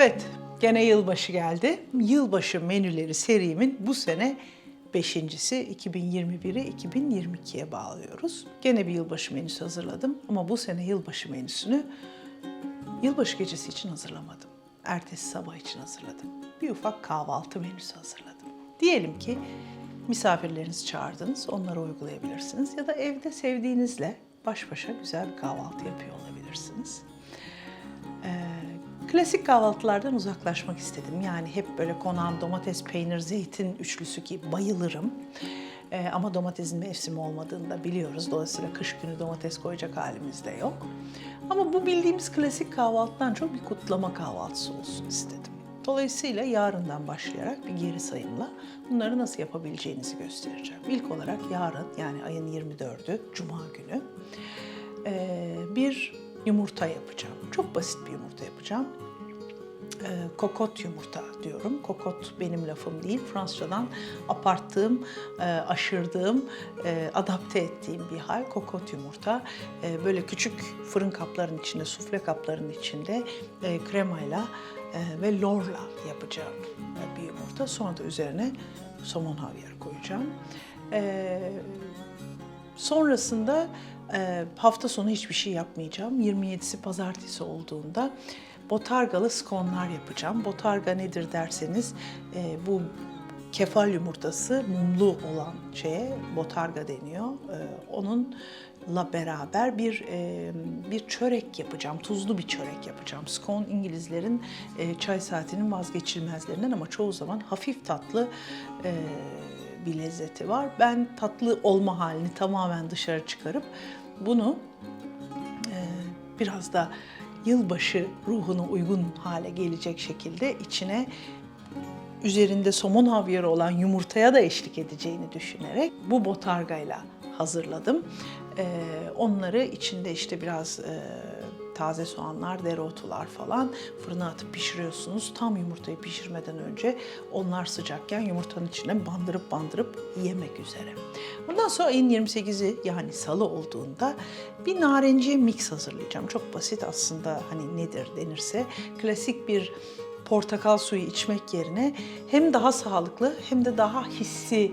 Evet, gene yılbaşı geldi. Yılbaşı menüleri serimin bu sene beşincisi 2021'i 2022'ye bağlıyoruz. Gene bir yılbaşı menüsü hazırladım ama bu sene yılbaşı menüsünü yılbaşı gecesi için hazırlamadım. Ertesi sabah için hazırladım. Bir ufak kahvaltı menüsü hazırladım. Diyelim ki misafirlerinizi çağırdınız, onları uygulayabilirsiniz ya da evde sevdiğinizle baş başa güzel bir kahvaltı yapıyor olabilirsiniz. Klasik kahvaltılardan uzaklaşmak istedim. Yani hep böyle konan domates, peynir, zeytin üçlüsü ki bayılırım. Ee, ama domatesin mevsimi olmadığını da biliyoruz. Dolayısıyla kış günü domates koyacak halimiz de yok. Ama bu bildiğimiz klasik kahvaltıdan çok bir kutlama kahvaltısı olsun istedim. Dolayısıyla yarından başlayarak bir geri sayımla bunları nasıl yapabileceğinizi göstereceğim. İlk olarak yarın yani ayın 24'ü Cuma günü yumurta yapacağım. Çok basit bir yumurta yapacağım. Ee, kokot yumurta diyorum. Kokot benim lafım değil. Fransızcadan aparttığım, e, aşırdığım, e, adapte ettiğim bir hal. Kokot yumurta. E, böyle küçük fırın kaplarının içinde, sufle kaplarının içinde e, kremayla e, ve lorla yapacağım e, bir yumurta. Sonra da üzerine somon havyar koyacağım. E, Sonrasında e, hafta sonu hiçbir şey yapmayacağım. 27'si pazartesi olduğunda botargalı skonlar yapacağım. Botarga nedir derseniz e, bu kefal yumurtası mumlu olan şeye botarga deniyor. E, onunla beraber bir e, bir çörek yapacağım. Tuzlu bir çörek yapacağım. Scone İngilizlerin e, çay saatinin vazgeçilmezlerinden ama çoğu zaman hafif tatlı e, bir lezzeti var. Ben tatlı olma halini tamamen dışarı çıkarıp bunu biraz da yılbaşı ruhuna uygun hale gelecek şekilde içine üzerinde somon havyarı olan yumurtaya da eşlik edeceğini düşünerek bu botargayla hazırladım. E, onları içinde işte biraz e, taze soğanlar, dereotular falan fırına atıp pişiriyorsunuz. Tam yumurtayı pişirmeden önce onlar sıcakken yumurtanın içine bandırıp bandırıp yemek üzere. Bundan sonra ayın 28'i yani salı olduğunda bir narenciye mix hazırlayacağım. Çok basit aslında hani nedir denirse klasik bir portakal suyu içmek yerine hem daha sağlıklı hem de daha hissi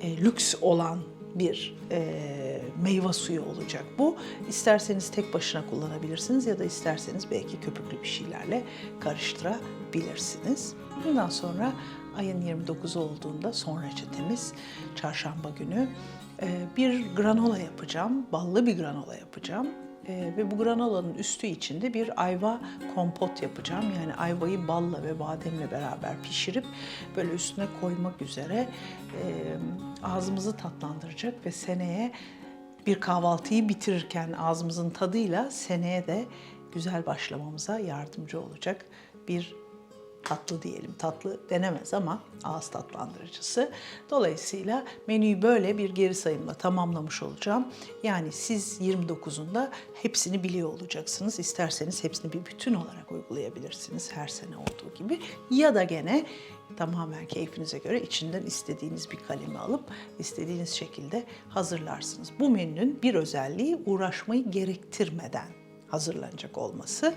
e, lüks olan bir e, meyve suyu olacak bu. İsterseniz tek başına kullanabilirsiniz ya da isterseniz belki köpüklü bir şeylerle karıştırabilirsiniz. Bundan sonra ayın 29 olduğunda son reçetemiz çarşamba günü e, bir granola yapacağım. Ballı bir granola yapacağım. Ee, ve bu granolanın üstü içinde bir ayva kompot yapacağım. Yani ayvayı balla ve bademle beraber pişirip böyle üstüne koymak üzere e, ağzımızı tatlandıracak ve seneye bir kahvaltıyı bitirirken ağzımızın tadıyla seneye de güzel başlamamıza yardımcı olacak bir tatlı diyelim. Tatlı denemez ama ağız tatlandırıcısı. Dolayısıyla menüyü böyle bir geri sayımla tamamlamış olacağım. Yani siz 29'unda hepsini biliyor olacaksınız. İsterseniz hepsini bir bütün olarak uygulayabilirsiniz her sene olduğu gibi. Ya da gene tamamen keyfinize göre içinden istediğiniz bir kalemi alıp istediğiniz şekilde hazırlarsınız. Bu menünün bir özelliği uğraşmayı gerektirmeden hazırlanacak olması.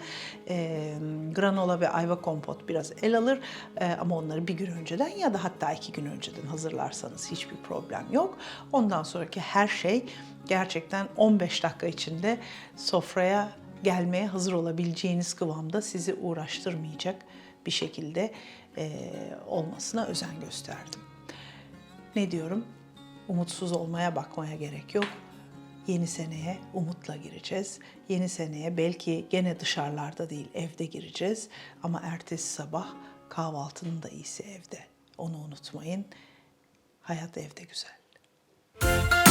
E, granola ve ayva kompot biraz el alır e, ama onları bir gün önceden ya da hatta iki gün önceden hazırlarsanız hiçbir problem yok. Ondan sonraki her şey gerçekten 15 dakika içinde sofraya gelmeye hazır olabileceğiniz kıvamda sizi uğraştırmayacak bir şekilde e, olmasına özen gösterdim. Ne diyorum? Umutsuz olmaya bakmaya gerek yok yeni seneye umutla gireceğiz. Yeni seneye belki gene dışarılarda değil evde gireceğiz ama ertesi sabah kahvaltının da iyisi evde. Onu unutmayın. Hayat evde güzel.